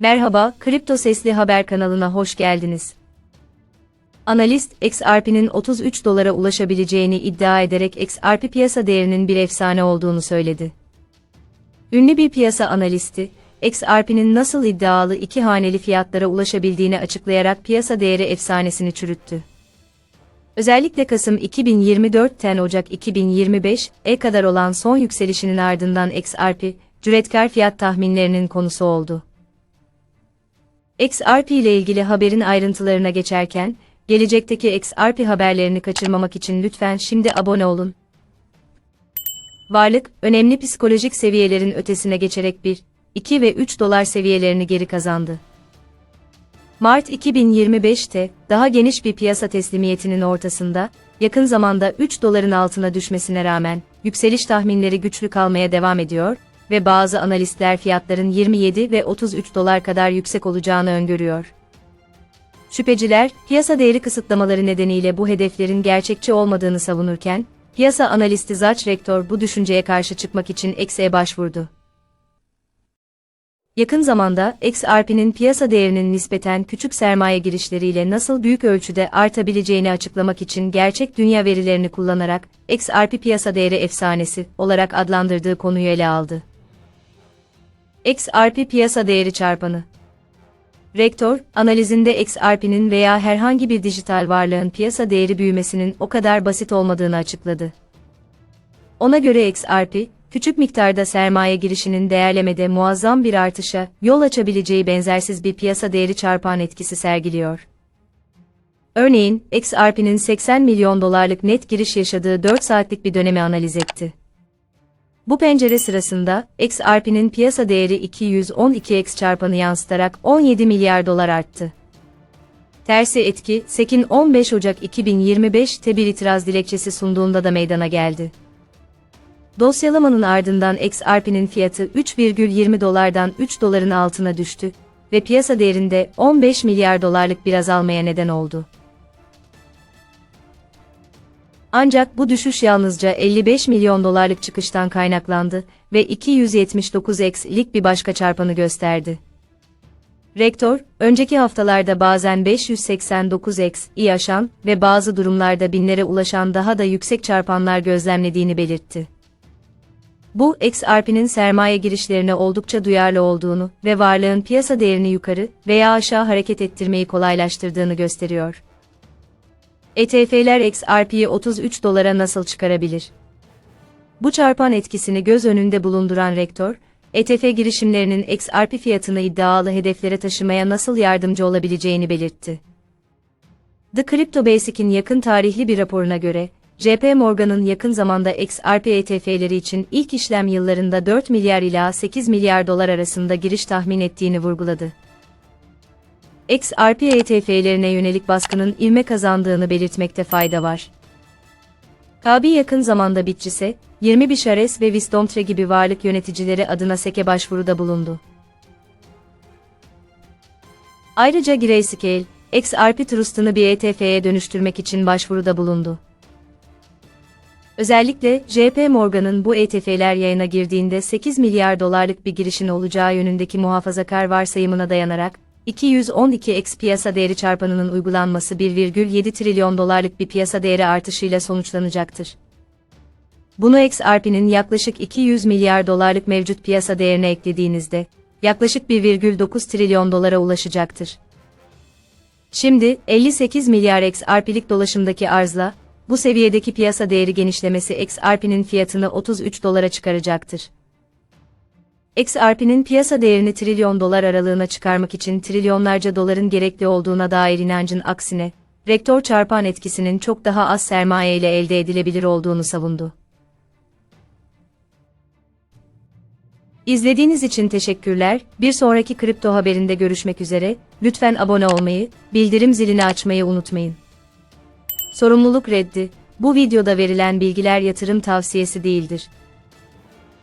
Merhaba, Kripto Sesli Haber kanalına hoş geldiniz. Analist, XRP'nin 33 dolara ulaşabileceğini iddia ederek XRP piyasa değerinin bir efsane olduğunu söyledi. Ünlü bir piyasa analisti, XRP'nin nasıl iddialı iki haneli fiyatlara ulaşabildiğini açıklayarak piyasa değeri efsanesini çürüttü. Özellikle Kasım 2024'ten Ocak 2025'e kadar olan son yükselişinin ardından XRP, cüretkar fiyat tahminlerinin konusu oldu. XRP ile ilgili haberin ayrıntılarına geçerken, gelecekteki XRP haberlerini kaçırmamak için lütfen şimdi abone olun. Varlık, önemli psikolojik seviyelerin ötesine geçerek 1, 2 ve 3 dolar seviyelerini geri kazandı. Mart 2025'te, daha geniş bir piyasa teslimiyetinin ortasında, yakın zamanda 3 doların altına düşmesine rağmen, yükseliş tahminleri güçlü kalmaya devam ediyor ve bazı analistler fiyatların 27 ve 33 dolar kadar yüksek olacağını öngörüyor. Şüpheciler, piyasa değeri kısıtlamaları nedeniyle bu hedeflerin gerçekçi olmadığını savunurken, piyasa analisti Zach Rector bu düşünceye karşı çıkmak için X'e başvurdu. Yakın zamanda XRP'nin piyasa değerinin nispeten küçük sermaye girişleriyle nasıl büyük ölçüde artabileceğini açıklamak için gerçek dünya verilerini kullanarak XRP piyasa değeri efsanesi olarak adlandırdığı konuyu ele aldı. XRP piyasa değeri çarpanı Rektör, analizinde XRP'nin veya herhangi bir dijital varlığın piyasa değeri büyümesinin o kadar basit olmadığını açıkladı. Ona göre XRP, küçük miktarda sermaye girişinin değerlemede muazzam bir artışa yol açabileceği benzersiz bir piyasa değeri çarpan etkisi sergiliyor. Örneğin, XRP'nin 80 milyon dolarlık net giriş yaşadığı 4 saatlik bir dönemi analiz etti. Bu pencere sırasında, XRP'nin piyasa değeri 212x çarpanı yansıtarak 17 milyar dolar arttı. Tersi etki, SEC'in 15 Ocak 2025'te bir itiraz dilekçesi sunduğunda da meydana geldi. Dosyalamanın ardından XRP'nin fiyatı 3,20 dolardan 3 doların altına düştü ve piyasa değerinde 15 milyar dolarlık bir azalmaya neden oldu. Ancak bu düşüş yalnızca 55 milyon dolarlık çıkıştan kaynaklandı ve 279x'lik bir başka çarpanı gösterdi. Rektör, önceki haftalarda bazen 589x'i aşan ve bazı durumlarda binlere ulaşan daha da yüksek çarpanlar gözlemlediğini belirtti. Bu, XRP'nin sermaye girişlerine oldukça duyarlı olduğunu ve varlığın piyasa değerini yukarı veya aşağı hareket ettirmeyi kolaylaştırdığını gösteriyor. ETF'ler XRP'yi 33 dolara nasıl çıkarabilir? Bu çarpan etkisini göz önünde bulunduran rektör, ETF girişimlerinin XRP fiyatını iddialı hedeflere taşımaya nasıl yardımcı olabileceğini belirtti. The Crypto Basic'in yakın tarihli bir raporuna göre, JP Morgan'ın yakın zamanda XRP ETF'leri için ilk işlem yıllarında 4 milyar ila 8 milyar dolar arasında giriş tahmin ettiğini vurguladı. XRP ETF'lerine yönelik baskının ivme kazandığını belirtmekte fayda var. Kabi yakın zamanda Bitcis'e, 20 Bişares ve Wisdomtre gibi varlık yöneticileri adına SEC'e başvuruda bulundu. Ayrıca Grayscale, XRP Trust'unu bir ETF'ye dönüştürmek için başvuruda bulundu. Özellikle JP Morgan'ın bu ETF'ler yayına girdiğinde 8 milyar dolarlık bir girişin olacağı yönündeki muhafazakar varsayımına dayanarak 212x piyasa değeri çarpanının uygulanması 1,7 trilyon dolarlık bir piyasa değeri artışıyla sonuçlanacaktır. Bunu XRP'nin yaklaşık 200 milyar dolarlık mevcut piyasa değerine eklediğinizde yaklaşık 1,9 trilyon dolara ulaşacaktır. Şimdi 58 milyar XRP'lik dolaşımdaki arzla bu seviyedeki piyasa değeri genişlemesi XRP'nin fiyatını 33 dolara çıkaracaktır. XRP'nin piyasa değerini trilyon dolar aralığına çıkarmak için trilyonlarca doların gerekli olduğuna dair inancın aksine, rektör çarpan etkisinin çok daha az sermaye ile elde edilebilir olduğunu savundu. İzlediğiniz için teşekkürler. Bir sonraki kripto haberinde görüşmek üzere. Lütfen abone olmayı, bildirim zilini açmayı unutmayın. Sorumluluk reddi. Bu videoda verilen bilgiler yatırım tavsiyesi değildir.